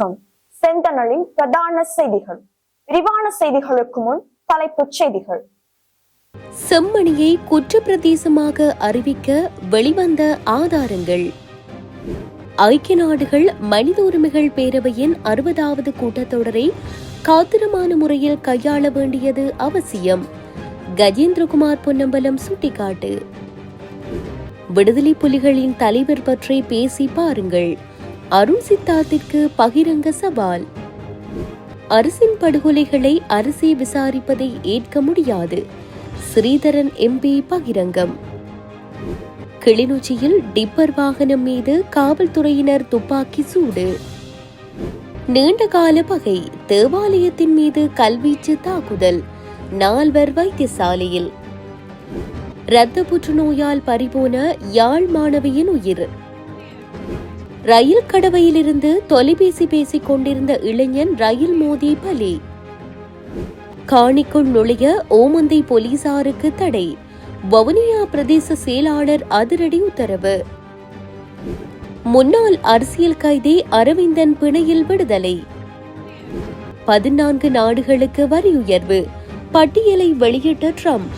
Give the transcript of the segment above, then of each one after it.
வணக்கம். செந்தனலின் பிரதான செய்திகள். விரிவான செய்திகளுக்கு முன் தலைப்புச் செய்திகள். செம்மணியை குற்றப்பிரதேசமாக அறிவிக்க வெளிவந்த ஆதாரங்கள். ஐக்கிய நாடுகள் மனித உரிமைகள் பேரவையின் அறுபதாவது கூட்டத்தொடரை காத்திரமான முறையில் கையாள வேண்டியது அவசியம். கஜேந்திரகுமார் பொன்னம்பலம் சுட்டிக்காட்டு. விடுதலை புலிகளின் தலைவர் பற்றி பேசி பாருங்கள். அருண் சித்தார்த்திற்கு பகிரங்க சவால். அரசின் படுகொலைகளை அரசே விசாரிப்பதை ஏற்க முடியாது. ஸ்ரீதரன் எம்பி பகிரங்கம். கிளிநொச்சியில் டிப்பர் வாகனம் மீது காவல்துறையினர் துப்பாக்கி சூடு. நீண்டகால பகை தேவாலயத்தின் மீது கல்வீச்சு தாக்குதல் நால்வர் வைத்தியசாலையில். இரத்த புற்றுநோயால் பறிபோன யாழ் மாணவியின் உயிர். ரயில் கடவையிலிருந்து தொலைபேசி பேசிக் கொண்டிருந்த இளைஞன் ரயில் மோதி பலி. காணிக்குள் நுழைய ஓமந்தை போலீசாருக்கு தடை. வவுனியா பிரதேச செயலாளர் அதிரடி உத்தரவு. முன்னாள் அரசியல் கைதி அரவிந்தன் பிணையில் விடுதலை. பதினான்கு நாடுகளுக்கு வரி உயர்வு பட்டியலை வெளியிட்ட ட்ரம்ப்.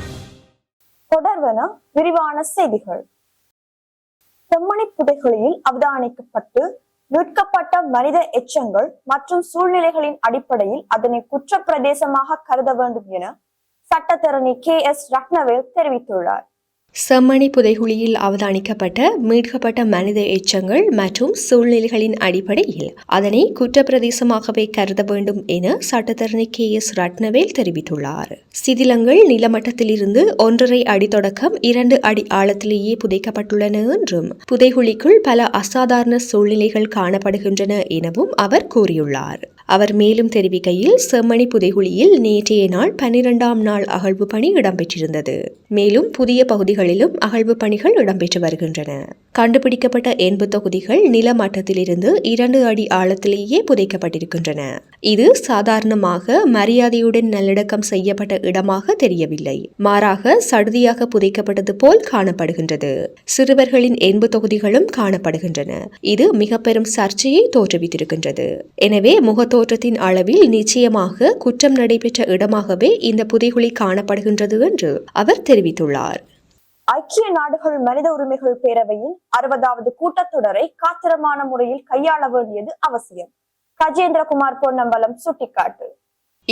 தொடர்வன விரிவான செய்திகள். செம்மணி புதைகளில் அவதானிக்கப்பட்டு மீட்கப்பட்ட மனித எச்சங்கள் மற்றும் சூழ்நிலைகளின் அடிப்படையில் அதனை குற்ற பிரதேசமாக கருத வேண்டும் என சட்டத்தரணி கே எஸ் ரத்னவேல் தெரிவித்துள்ளார். செம்மணி புதைகுழியில் அவதானிக்கப்பட்ட மீட்கப்பட்ட மனித எச்சங்கள் மற்றும் சூழ்நிலைகளின் அடிப்படையில் அதனை குற்றப்பிரதேசமாகவே கருத வேண்டும் என சட்டத்தரணி கே. எஸ். ரட்னவேல் தெரிவித்துள்ளார். சிதிலங்கள் நிலமட்டத்திலிருந்து ஒன்றரை அடி தொடக்கம் இரண்டு அடி ஆழத்திலேயே புதைக்கப்பட்டுள்ளன என்றும் புதைகுழிக்குள் பல அசாதாரண சூழ்நிலைகள் காணப்படுகின்றன எனவும் அவர் கூறியுள்ளார். அவர் மேலும் தெரிவிக்கையில் செம்மணி புதைகுழியில் நேற்றைய நாள் பனிரெண்டாம் நாள் அகழ்வு பணி இடம்பெற்றிருந்தது. மேலும் புதிய பகுதிகளிலும் அகழ்வு பணிகள் இடம்பெற்று வருகின்றன. கண்டுபிடிக்கப்பட்ட எண்பு தொகுதிகள் நிலமட்டத்திலிருந்து இரண்டு அடி ஆழத்திலேயே புதைக்கப்பட்டிருக்கின்றன. இது சாதாரணமாக மரியாதையுடன் நல்லடக்கம் செய்யப்பட்ட இடமாக தெரியவில்லை. மாறாக சடுதியாக புதைக்கப்பட்டது போல் காணப்படுகின்றது. சிறுவர்களின் எண்பு தொகுதிகளும் காணப்படுகின்றன. இது மிக பெரும் சர்ச்சையை தோற்றுவித்திருக்கின்றது. எனவே முகத்தோற்றத்தின் அளவில் நிச்சயமாக குற்றம் நடைபெற்ற இடமாகவே இந்த புதைகுழி காணப்படுகின்றது என்று அவர் தெரிவித்துள்ளார். ஐக்கிய நாடுகள் மனித உரிமைகள் பேரவையின் அறுபதாவது கூட்டத்தொடரை காத்திரமான முறையில் கையாள வேண்டியது அவசியம். கஜேந்திரகுமார் பொன்னம்பலம் சுட்டிக்காட்டு.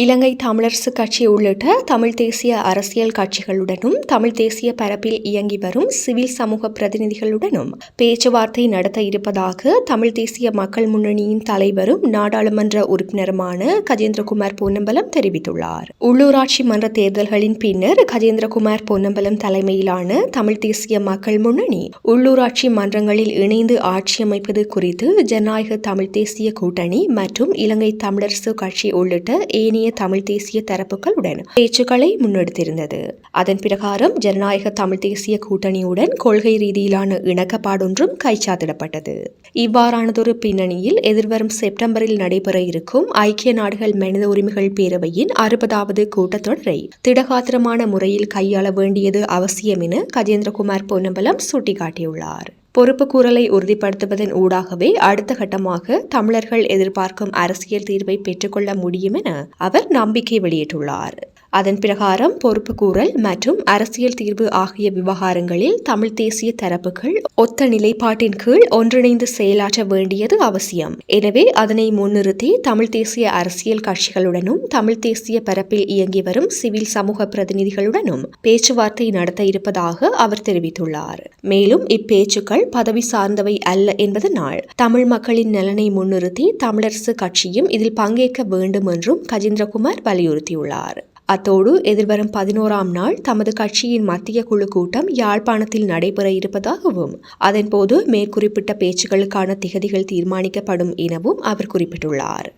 இலங்கை தமிழரசு கட்சி உள்ளிட்ட தமிழ் தேசிய அரசியல் கட்சிகளுடனும் தமிழ் தேசிய பரப்பில் இயங்கி வரும் சிவில் சமூக பிரதிநிதிகளுடனும் பேச்சுவார்த்தை நடத்த இருப்பதாக தமிழ் தேசிய மக்கள் முன்னணியின் தலைவரும் நாடாளுமன்ற உறுப்பினருமான கஜேந்திரகுமார் பொன்னம்பலம் தெரிவித்துள்ளார். உள்ளூராட்சி மன்ற தேர்தல்களின் பின்னர் கஜேந்திரகுமார் பொன்னம்பலம் தலைமையிலான தமிழ் தேசிய மக்கள் முன்னணி உள்ளூராட்சி மன்றங்களில் இணைந்து ஆட்சி அமைப்பது குறித்து ஜனநாயக தமிழ் தேசிய கூட்டணி மற்றும் இலங்கை தமிழரசு கட்சி உள்ளிட்ட ஏனைய தமிழ் தேசிய தரப்புகளுடன் பேச்சுக்களை முன்னெடுத்திருந்தது. அதன் பிரகாரம் ஜனநாயக தமிழ் தேசிய கூட்டணியுடன் கொள்கை ரீதியிலான இணக்கப்பாடொன்றும் கைச்சாத்திடப்பட்டது. இவ்வாறானதொரு பின்னணியில் எதிர்வரும் செப்டம்பரில் நடைபெற இருக்கும் ஐக்கிய நாடுகள் மனித உரிமைகள் பேரவையின் அறுபதாவது கூட்டத்தொடரை திடகாத்திரமான முறையில் கையாள வேண்டியது அவசியம் என கஜேந்திரகுமார் பொன்னம்பலம் சுட்டிக்காட்டியுள்ளார். பொறுப்புக்கூறலை உறுதிப்படுத்துவதன் ஊடாகவே அடுத்த கட்டமாக தமிழர்கள் எதிர்பார்க்கும் அரசியல் தீர்வை பெற்றுக்கொள்ள முடியும் என அவர் நம்பிக்கை வெளியிட்டுள்ளார். அதன் பிரகாரம் பொறுப்புக்கூறல் மற்றும் அரசியல் தீர்வு ஆகிய விவகாரங்களில் தமிழ் தேசிய தரப்புகள் ஒத்த நிலைப்பாட்டின் கீழ் ஒன்றிணைந்து செயலாற்ற வேண்டியது அவசியம். எனவே அதனை முன்னிறுத்தி தமிழ் தேசிய அரசியல் கட்சிகளுடனும் தமிழ் தேசிய பரப்பில் இயங்கி வரும் சிவில் சமூக பிரதிநிதிகளுடனும் பேச்சுவார்த்தை நடத்த இருப்பதாக அவர் தெரிவித்துள்ளார். மேலும் இப்பேச்சுக்கள் பதவி சார்ந்தவை அல்ல என்பதனால் தமிழ் மக்களின் நலனை முன்னிறுத்தி தமிழரசு கட்சியும் இதில் பங்கேற்க வேண்டும் என்றும் கஜேந்திரகுமார் வலியுறுத்தியுள்ளார். அத்தோடு எதிர்வரும் பதினோராம் நாள் தமது கட்சியின் மத்திய குழு கூட்டம் யாழ்ப்பாணத்தில் நடைபெற இருப்பதாகவும் அதன்போது மேற்குறிப்பிட்ட பேச்சுக்களுக்கான திகதிகள் தீர்மானிக்கப்படும் எனவும் அவர் குறிப்பிட்டுள்ளார்.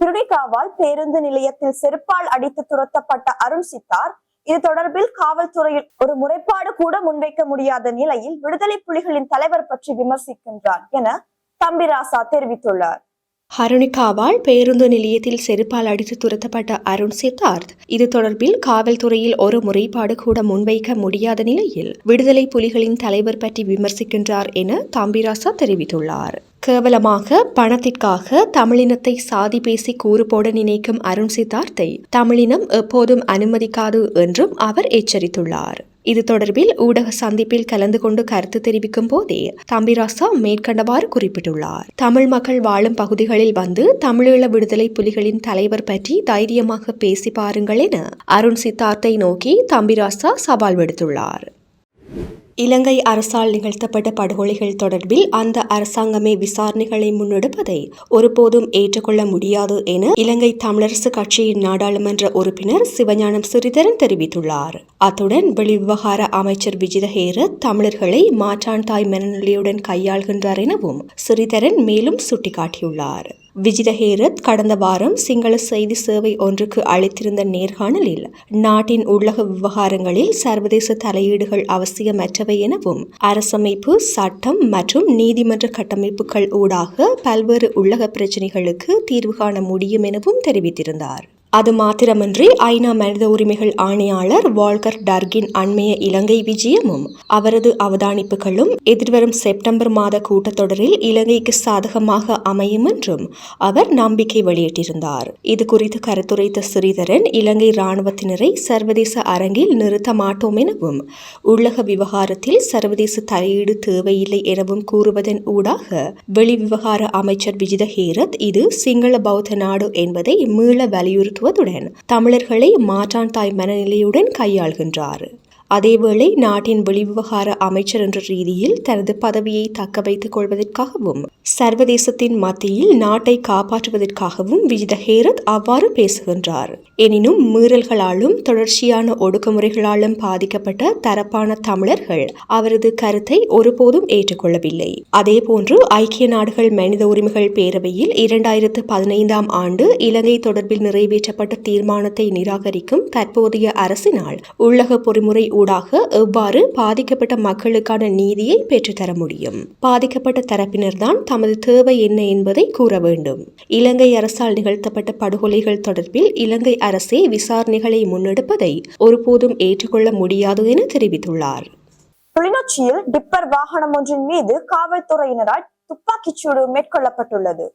திருடிகாவால் பேருந்து நிலையத்தில் செருப்பால் அடித்து துரத்தப்பட்ட அருண் சித்தார் இது தொடர்பில் காவல்துறையில் ஒரு முறைப்பாடு கூட முன்வைக்க முடியாத நிலையில் விடுதலை புலிகளின் தலைவர் பற்றி விமர்சிக்கின்றார் என தம்பிராசா தெரிவித்துள்ளார். ஹருணிகாவால் பேருந்து நிலையத்தில் செருப்பால் அடித்து துரத்தப்பட்ட அருண் சித்தார்த். இது தொடர்பில் காவல்துறையில் ஒரு முறைப்பாடு கூட முன்வைக்க முடியாத நிலையில் விடுதலை புலிகளின் தலைவர் பற்றி விமர்சிக்கின்றார் என தாம்பிராசா தெரிவித்துள்ளார். கேவலமாக பணத்திற்காக தமிழினத்தை சாதி பேசி கூறு போட நினைக்கும் அருண் சித்தார்த்தை தமிழினம் எப்போதும் அனுமதிக்காது என்றும் அவர் எச்சரித்துள்ளார். இது தொடர்பில் ஊடக சந்திப்பில் கலந்து கொண்டு கருத்து தெரிவிக்கும் போதே தம்பிராசா மேற்கண்டவாறு குறிப்பிட்டுள்ளார். தமிழ் மக்கள் வாழும் பகுதிகளில் வந்து தமிழீழ விடுதலை புலிகளின் தலைவர் பற்றி தைரியமாக பேசி பாருங்கள் என அருண் சித்தார்த்தை நோக்கி தம்பிராசா சவால் விடுத்துள்ளார். இலங்கை அரசால் நிகழ்த்தப்பட்ட படுகொலைகள் தொடர்பில் அந்த அரசாங்கமே விசாரணைகளை முன்னெடுப்பதை ஒருபோதும் ஏற்றுக்கொள்ள முடியாது என இலங்கை தமிழரசு கட்சியின் நாடாளுமன்ற உறுப்பினர் சிவஞானம் சிறிதரன் தெரிவித்துள்ளார். அத்துடன் வெளிவிவகார அமைச்சர் விஜித ஹேரத் தமிழர்களை மாற்றான் தாய் மனநிலையுடன் கையாள்கின்றார் எனவும் சிறிதரன் மேலும் சுட்டிக்காட்டியுள்ளார். விஜிதஹேரத் கடந்த வாரம் சிங்கள செய்தி சேவை ஒன்றுக்கு அளித்திருந்த நேர்காணலில் நாட்டின் உள்ளக விவகாரங்களில் சர்வதேச தலையீடுகள் அவசியமற்றவை எனவும் அரசமைப்பு சட்டம் மற்றும் நீதிமன்ற கட்டமைப்புகள் ஊடாக பல்வேறு உள்ளக பிரச்சினைகளுக்கு தீர்வு காண முடியும் எனவும் தெரிவித்திருந்தார். அது மாத்திரமன்றி ஐநா மனித உரிமைகள் ஆணையாளர் வால்கர் டர்கின் அண்மைய இலங்கை விஜயமும் அவரது அவதானிப்புகளும் எதிர்வரும் செப்டம்பர் மாத கூட்டத்தொடரில் இலங்கைக்கு சாதகமாக அமையும் என்றும் அவர் நம்பிக்கை வெளியிட்டிருந்தார். இது குறித்து கருத்துரைத்த ஸ்ரீதரன் இலங்கை இராணுவத்தினரை சர்வதேச அரங்கில் நிறுத்த மாட்டோம் எனவும் உள்ளக விவகாரத்தில் சர்வதேச தலையீடு தேவையில்லை எனவும் கூறுவதன் ஊடாக வெளிவிவகார அமைச்சர் விஜித ஹேரத் இது சிங்கள பௌத்த நாடு என்பதை மீள வலியுறுத்தி வலியுறுத்துவதுடன் தமிழர்களை மாற்றான் தாய் மனநிலையுடன் கையாள்கின்றார். அதேவேளை நாட்டின் வெளிவிவகார அமைச்சர் என்ற ரீதியில் தனது பதவியை தக்க வைத்துக் கொள்வதற்காகவும் சர்வதேசத்தின் மத்தியில் நாட்டை காப்பாற்றுவதற்காகவும் விஜித ஹேரத் அவ்வாறு பேசுகின்றார். எனினும் மீறல்களாலும் தொடர்ச்சியான ஒடுக்குமுறைகளாலும் பாதிக்கப்பட்ட தரப்பான தமிழர்கள் அவரது கருத்தை ஒருபோதும் ஏற்றுக்கொள்ளவில்லை. அதேபோன்று ஐக்கிய நாடுகள் மனித உரிமைகள் பேரவையில் இரண்டாயிரத்து பதினைந்தாம் ஆண்டு இலங்கை தொடர்பில் நிறைவேற்றப்பட்ட தீர்மானத்தை நிராகரிக்கும் தற்போதைய அரசினால் உள்ளக பொறிமுறை ஊடாக எவ்வாறு பாதிக்கப்பட்ட மக்களுக்கான நீதியை பெற்றுத்தர முடியும்? பாதிக்கப்பட்ட தரப்பினர்தான் தமது தேவை என்ன என்பதை கூற வேண்டும். இலங்கை அரசால் நிகழ்த்தப்பட்ட படுகொலைகள் தொடர்பில் இலங்கை அரசே விசாரணைகளை முன்னெடுப்பதை ஒருபோதும் ஏற்றுக்கொள்ள முடியாது என தெரிவித்துள்ளார். கிளிநொச்சியில் டிப்பர் வாகனம் ஒன்றின் மீது காவல்துறையினரால் துப்பாக்கிச்சூடு மேற்கொள்ளப்பட்டுள்ளது.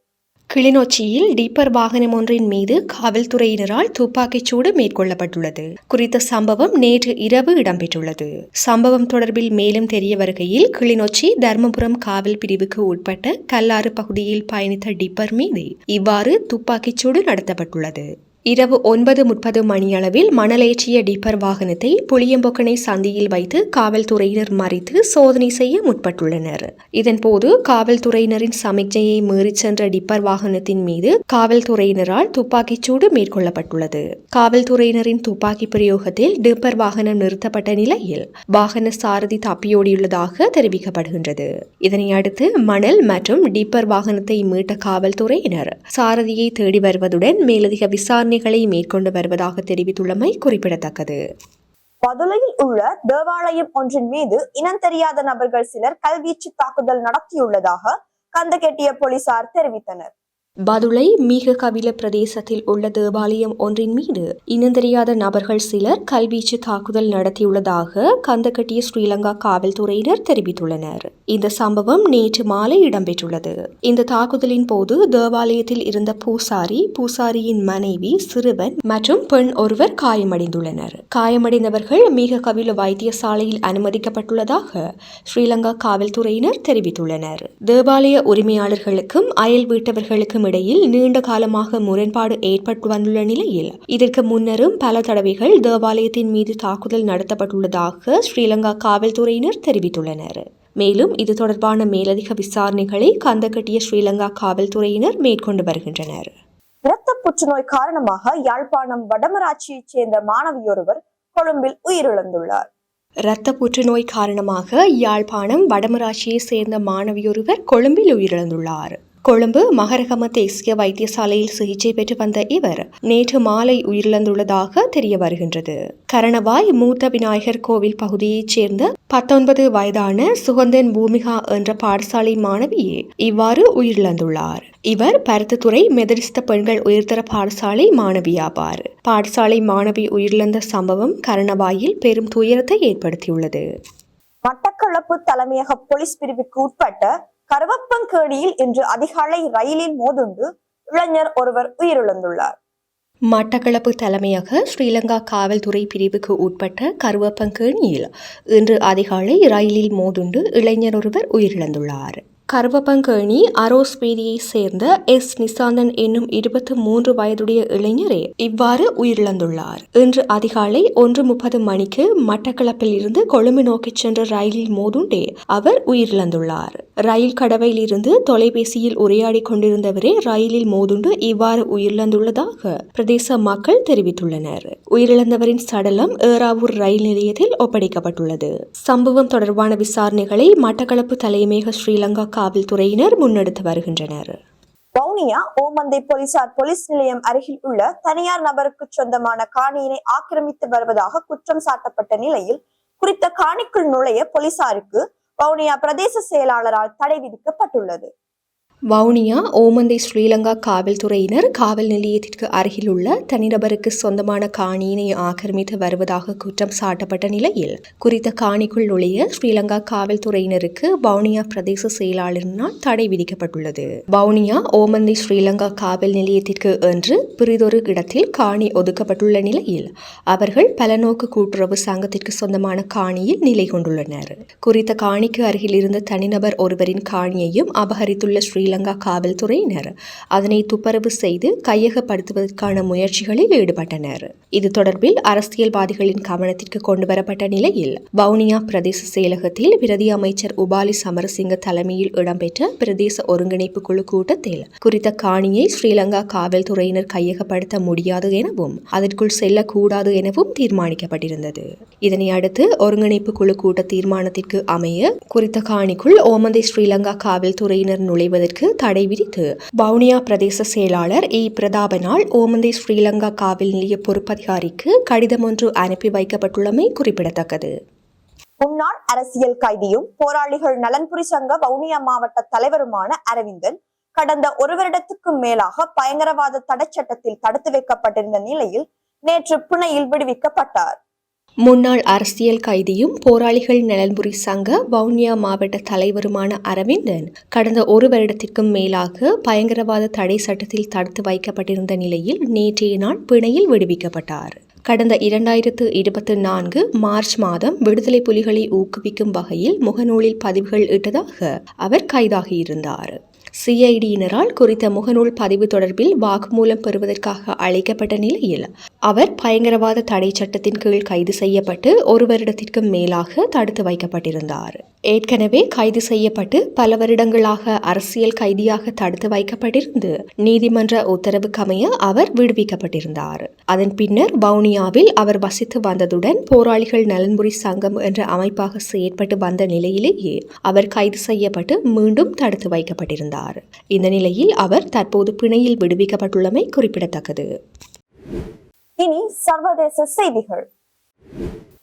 கிளிநொச்சியில் டீப்பர் வாகனம் ஒன்றின் மீது காவல்துறையினரால் துப்பாக்கிச் சூடு மேற்கொள்ளப்பட்டுள்ளது. குறித்த சம்பவம் நேற்று இரவு இடம்பெற்றுள்ளது. சம்பவம் தொடர்பில் மேலும் தெரிய வருகையில் கிளிநொச்சி தர்மபுரம் காவல் பிரிவுக்கு உட்பட்ட கல்லாறு பகுதியில் பயணித்த டிப்பர் மீது இவ்வாறு துப்பாக்கிச் சூடு நடத்தப்பட்டுள்ளது. இரவு ஒன்பது முப்பது மணியளவில் மணலேற்றிய டிப்பர் வாகனத்தை புளியம்பொக்கனை சந்தியில் வைத்து காவல்துறையினர் மறித்து சோதனை செய்ய முற்பட்டுள்ளனர். இதன்போது காவல்துறையினரின் சமிக்ஞையை மீறிச் சென்ற டிப்பர் வாகனத்தின் மீது காவல்துறையினரால் துப்பாக்கிச்சூடு மேற்கொள்ளப்பட்டுள்ளது. காவல்துறையினரின் துப்பாக்கி பிரயோகத்தில் டிப்பர் வாகனம் நிறுத்தப்பட்ட நிலையில் வாகன சாரதி தப்பியோடியுள்ளதாக தெரிவிக்கப்படுகின்றது. இதனை அடுத்து மணல் மற்றும் டிப்பர் வாகனத்தை மீட்ட காவல்துறையினர் சாரதியை தேடி வருவதுடன் மேலதிக விசாரணை விசாரணைகளை மேற்கொண்டு வருவதாக தெரிவித்துள்ளமை குறிப்பிடத்தக்கது. பதுளையில் உள்ள தேவாலயம் ஒன்றின் மீது இனம் தெரியாத நபர்கள் சிலர் கல்வீச்சு தாக்குதல் நடத்தியுள்ளதாக கந்தகெட்டிய போலீசார் தெரிவித்தனர். பதுளை மீக கவில பிரதேசத்தில் உள்ள தேவாலயம் ஒன்றின் மீது இனந்தெரியாத நபர்கள் சிலர் கல்வீச்சு தாக்குதல் நடத்தியுள்ளதாக கந்தகட்டிய ஸ்ரீலங்கா காவல்துறையினர் தெரிவித்துள்ளனர். இந்த சம்பவம் நேற்று மாலை இடம்பெற்றுள்ளது. இந்த தாக்குதலின் போது தேவாலயத்தில் இருந்த பூசாரி பூசாரியின் மனைவி சிறுவன் மற்றும் பெண் ஒருவர் காயமடைந்துள்ளனர். காயமடைந்தவர்கள் மீக கவில வைத்தியசாலையில் அனுமதிக்கப்பட்டுள்ளதாக ஸ்ரீலங்கா காவல்துறையினர் தெரிவித்துள்ளனர். தேவாலய உரிமையாளர்களுக்கும் அயல் வீட்டவர்களுக்கும் இடையில் நீண்ட காலமாக முரண்பாடு ஏற்பட்டு வந்துள்ள நிலையில் இதற்கு முன்னரும் பல தடவைகள் தேவாலயத்தின் மீது தாக்குதல் நடத்தப்பட்டுள்ளதாக ஸ்ரீலங்கா காவல்துறையினர் தெரிவித்துள்ளனர். மேலும் இது தொடர்பான மேலதிக விசாரணைகளை கந்தக்கட்டிய ஸ்ரீலங்கா காவல்துறையினர் மேற்கொண்டு வருகின்றனர். இரத்த புற்றுநோய் காரணமாக யாழ்ப்பாணம் வடமராட்சியைச் சேர்ந்த மாணவியொருவர் கொழும்பில் உயிரிழந்துள்ளார். இரத்த புற்றுநோய் காரணமாக யாழ்ப்பாணம் வடமராட்சியை சேர்ந்த மாணவியொருவர் கொழும்பில் உயிரிழந்துள்ளார். கொழும்பு மகரகம தேசிய வைத்தியசாலையில் சிகிச்சை பெற்று வந்த இவர் நேற்று மாலை உயிரிழந்துள்ளதாக தெரிய வருகின்றது. கரணவாய் மூத்த விநாயகர் கோவில் பகுதியைச் சேர்ந்த பத்தொன்பது வயதான சுகந்தன் பூமிகா என்ற பாடசாலை மாணவியே இவ்வாறு உயிரிழந்துள்ளார். இவர் பருத்துத்துறை மெதரிஸ்த பெண்கள் உயர்தர பாடசாலை மாணவியாவார். பாடசாலை மாணவி உயிரிழந்த சம்பவம் கரணவாயில் பெரும் துயரத்தை ஏற்படுத்தியுள்ளது. மட்டக்களப்பு தலைமையக போலீஸ் பிரிவுக்கு உட்பட்ட கருவப்பங்கேணியில் இன்று அதிகாலை ரயிலில் மோதுண்டு இளைஞர் ஒருவர் உயிரிழந்துள்ளார். மட்டக்களப்பு தலைமையக ஸ்ரீலங்கா காவல்துறை பிரிவுக்கு உட்பட்ட கருவப்பங்கேணியில் இன்று அதிகாலை ரயிலில் மோதுண்டு இளைஞர் ஒருவர் உயிரிழந்துள்ளார். கருவப்பங்கேணி அரோஸ் வீதியைச் சேர்ந்த எஸ். நிசாந்தன் என்னும் இருபத்தி மூன்று வயதுடைய இளைஞரே இவ்வாறு உயிரிழந்துள்ளார். இன்று அதிகாலை ஒன்று முப்பது மணிக்கு மட்டக்களப்பில் இருந்து கொழும்பு நோக்கிச் சென்ற ரயிலில் மோதுண்டே அவர் உயிரிழந்துள்ளார். ரயில் கடவையில் இருந்து தொலைபேசியில் உரையாடிக் கொண்டிருந்தவரே ரயிலில் மோதுண்டு இவ்வாறு உயிரிழந்துள்ளதாக பிரதேச மக்கள் தெரிவித்துள்ளனர். உயிரிழந்தவரின் சடலம் ஏறாவூர் ரயில் நிலையத்தில் ஒப்படைக்கப்பட்டுள்ளது. சம்பவம் தொடர்பான விசாரணைகளை மட்டக்களப்பு தலைமையக ஸ்ரீலங்கா காவல்துறையினர் முன்னெடுத்து வருகின்றனர். வவுனியா ஓமந்தை போலீசார் போலீஸ் நிலையம் அருகில் உள்ள தனியார் நபருக்கு சொந்தமான காணியினை ஆக்கிரமித்து வருவதாக குற்றம் சாட்டப்பட்ட நிலையில் குறித்த காணிக்குள் நுழைய போலீசாருக்கு வவுனியா பிரதேச செயலாளரால் தடை விதிக்கப்பட்டுள்ளது. வவுனியா ஓமந்தை ஸ்ரீலங்கா காவல்துறையினர் காவல் நிலையத்திற்கு அருகிலுள்ள தனிநபருக்கு சொந்தமான காணியினை ஆக்கிரமித்து வருவதாக குற்றம் சாட்டப்பட்ட நிலையில் குறித்த காணிக்குள் நுழைய ஸ்ரீலங்கா காவல்துறையினருக்கு வவுனியா பிரதேச செயலாளரினால் தடை விதிக்கப்பட்டுள்ளது. வவுனியா ஓமந்தை ஸ்ரீலங்கா காவல் நிலையத்திற்கு என்று பிறிதொரு இடத்தில் காணி ஒதுக்கப்பட்டுள்ள நிலையில் அவர்கள் பலநோக்கு கூட்டுறவு சங்கத்திற்கு சொந்தமான காணியில் நிலை கொண்டுள்ளனர். குறித்த காணிக்கு அருகில் இருந்த தனிநபர் ஒருவரின் காணியையும் அபகரித்துள்ள ஸ்ரீலங்கா காவல்துறையினர். அதனை துப்பரவு செய்து கையகப்படுத்துவதற்கான முயற்சிகளில் ஈடுபட்டனர். இது தொடர்பில் அரசியல்வாதிகளின் கவனத்திற்கு கொண்டுவரப்பட்ட நிலையில் வவுனியா பிரதேச செயலகத்தில் பிரதி அமைச்சர் உபாலி சமரசிங்க தலைமையில் இடம்பெற்ற பிரதேச ஒருங்கிணைப்பு குழு கூட்டத்தில் குறித்த காணியை ஸ்ரீலங்கா காவல்துறையினர் கையகப்படுத்த முடியாது எனவும் அதற்குள் செல்லக்கூடாது எனவும் தீர்மானிக்கப்பட்டிருந்தது. இதனை அடுத்து ஒருங்கிணைப்பு குழு கூட்ட தீர்மானத்திற்கு அமைய குறித்த காணிக்குள் ஓமந்தை ஸ்ரீலங்கா காவல்துறையினர் நுழைவதற்கு தடை விதித்து வவுனியா பிரதேச செயலாளர் இ. பிரதாபனால் ஓமந்தை ஸ்ரீலங்கா காவல் நிலைய பொறுப்பதிகாரிக்கு கடிதம் ஒன்று அனுப்பி வைக்கப்பட்டுள்ளமை குறிப்பிடத்தக்கது. முன்னாள் அரசியல் கைதியும் போராளிகள் நலன்புரி சங்க வவுனியா மாவட்ட தலைவருமான அரவிந்தன் கடந்த ஒரு வருடத்துக்கும் மேலாக பயங்கரவாத தடைச் சட்டத்தில் தடுத்து வைக்கப்பட்டிருந்த நிலையில் நேற்று புனையில் விடுவிக்கப்பட்டார். முன்னாள் அரசியல் கைதியும் போராளிகள் நலன்புரி சங்க வவுனியா மாவட்ட தலைவருமான அரவிந்தன் கடந்த ஒரு வருடத்திற்கும் மேலாக பயங்கரவாத தடை சட்டத்தில் தடுத்து வைக்கப்பட்டிருந்த நிலையில் நேற்றைய நாள் பிணையில் விடுவிக்கப்பட்டார். கடந்த இரண்டாயிரத்து இருபத்தி நான்கு மார்ச் மாதம் விடுதலை புலிகளை ஊக்குவிக்கும் வகையில் முகநூலில் பதிவுகள் இட்டதாக அவர் கைதாகியிருந்தார். சிஐடியினரால் குறித்த முகநூல் பதிவு தொடர்பில் வாக்குமூலம் பெறுவதற்காக அழைக்கப்பட்ட நிலையில் அவர் பயங்கரவாத தடை சட்டத்தின் கீழ் கைது செய்யப்பட்டு ஒரு வருடத்திற்கும் மேலாக தடுத்து வைக்கப்பட்டிருந்தார். ஏற்கனவே கைது செய்யப்பட்டு பல வருடங்களாக அரசியல் கைதியாக தடுத்து வைக்கப்பட்டிருந்து நீதிமன்ற உத்தரவுக்கமைய அவர் விடுவிக்கப்பட்டிருந்தார். அதன் பின்னர் வவுனியாவில் அவர் வசித்து வந்ததுடன் போராளிகள் நலன்புரி சங்கம் என்ற அமைப்பாக செயற்பட்டு வந்த நிலையிலேயே அவர் கைது செய்யப்பட்டு மீண்டும் தடுத்து வைக்கப்பட்டிருந்தார். இந்த நிலையில் அவர் தற்போது பிணையில் விடுவிக்கப்பட்டுள்ளமை குறிப்பிடத்தக்கது. இனி சர்வதேச செய்திகள்.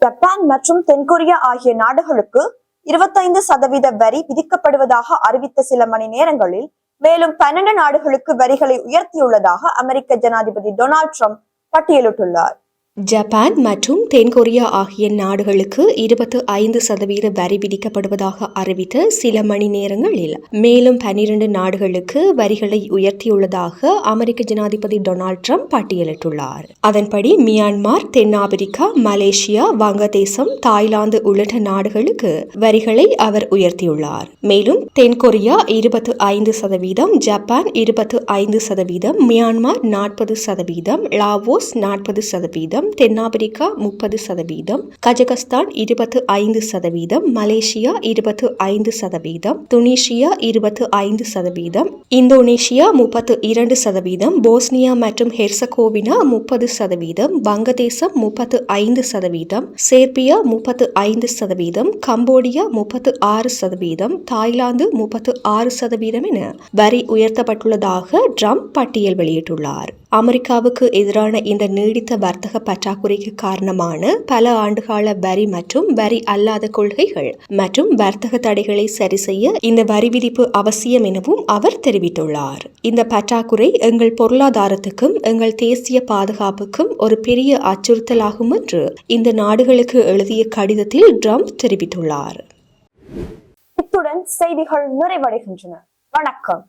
ஜப்பான் மற்றும் தென்கொரியா ஆகிய நாடுகளுக்கு இருபத்தைந்து சதவீத வரி விதிக்கப்படுவதாக அறிவித்த சில மணி நேரங்களில் மேலும் பன்னெண்டு நாடுகளுக்கு வரிகளை உயர்த்தியுள்ளதாக அமெரிக்க ஜனாதிபதி டொனால்ட் ட்ரம்ப் பட்டியலிட்டுள்ளார். ஜப்பான் மற்றும் தென்கொரியா ஆகிய நாடுகளுக்கு இருபத்து ஐந்து சதவீத வரி விதிக்கப்படுவதாக அறிவித்த சில மணி நேரங்களில் மேலும் பனிரெண்டு நாடுகளுக்கு வரிகளை உயர்த்தியுள்ளதாக அமெரிக்க ஜனாதிபதி டொனால்ட் ட்ரம்ப் பட்டியலிட்டுள்ளார். அதன்படி மியான்மர் தென்னாப்பிரிக்கா மலேசியா வங்கதேசம் தாய்லாந்து உள்ளிட்ட நாடுகளுக்கு வரிகளை அவர் உயர்த்தியுள்ளார். மேலும் தென்கொரியா இருபத்து ஐந்து சதவீதம் ஜப்பான் இருபத்து ஐந்து சதவீதம் மியான்மர் நாற்பது சதவீதம் லாவோஸ் நாற்பது சதவீதம் சதவீதம் தென்னாப்பிரிக்கா முப்பது சதவீதம் கஜகஸ்தான் இருபத்து ஐந்து சதவீதம் மலேசியா இருபத்து ஐந்து சதவீதம் துனிஷியா இருபத்து ஐந்து சதவீதம் இந்தோனேஷியா முப்பத்து இரண்டு சதவீதம் போஸ்னியா மற்றும் ஹெர்சகோவினா முப்பது சதவீதம் வங்கதேசம் முப்பத்து ஐந்து சதவீதம் சேர்பியா முப்பத்து ஐந்து சதவீதம் கம்போடியா முப்பத்து ஆறு சதவீதம் தாய்லாந்து முப்பத்து ஆறு சதவீதம் என வரி உயர்த்தப்பட்டுள்ளதாக ட்ரம்ப் பட்டியல் வெளியிட்டுள்ளார். அமெரிக்காவுக்கு எதிரான இந்த நீடித்த வர்த்தக பற்றாக்குறைக்கு காரணமான பல ஆண்டுகால வரி மற்றும் வரி அல்லாத கொள்கைகள் மற்றும் வர்த்தக தடைகளை சரி செய்ய இந்த வரி விதிப்பு அவசியம் எனவும் அவர் தெரிவித்துள்ளார். இந்த பற்றாக்குறை எங்கள் பொருளாதாரத்துக்கும் எங்கள் தேசிய பாதுகாப்புக்கும் ஒரு பெரிய அச்சுறுத்தலாகும் என்று இந்த நாடுகளுக்கு எழுதிய கடிதத்தில் ட்ரம்ப் தெரிவித்துள்ளார். இத்துடன் செய்திகள் நிறைவடைகின்றன. வணக்கம்.